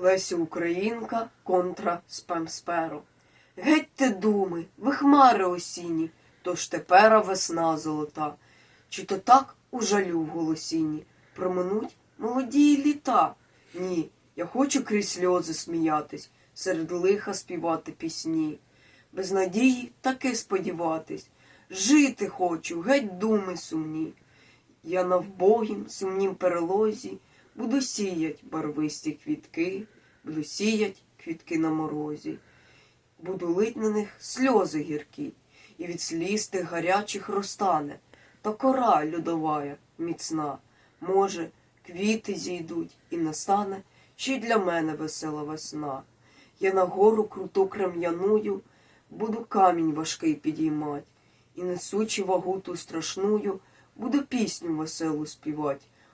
Леся Українка контра спамсперо. Геть ти думи, ви хмари осінні, тож тепера весна золота. Чи то так у жалю в голосінні проминуть молоді літа? Ні, я хочу крізь сльози сміятись, серед лиха співати пісні. Без надії таки сподіватись, жити хочу, геть думи сумні. Я на вбогім сумнім перелозі буду сіять барвисті квітки, буду сіять квітки на морозі, буду лить на них сльози гіркі, і від сліз тих гарячих розтане, та кора льодовая міцна. Може, квіти зійдуть і настане ще й для мене весела весна. Я на гору круту крем'яную, буду камінь важкий підіймать, і несучи вагу ту страшную, буду пісню веселу співать.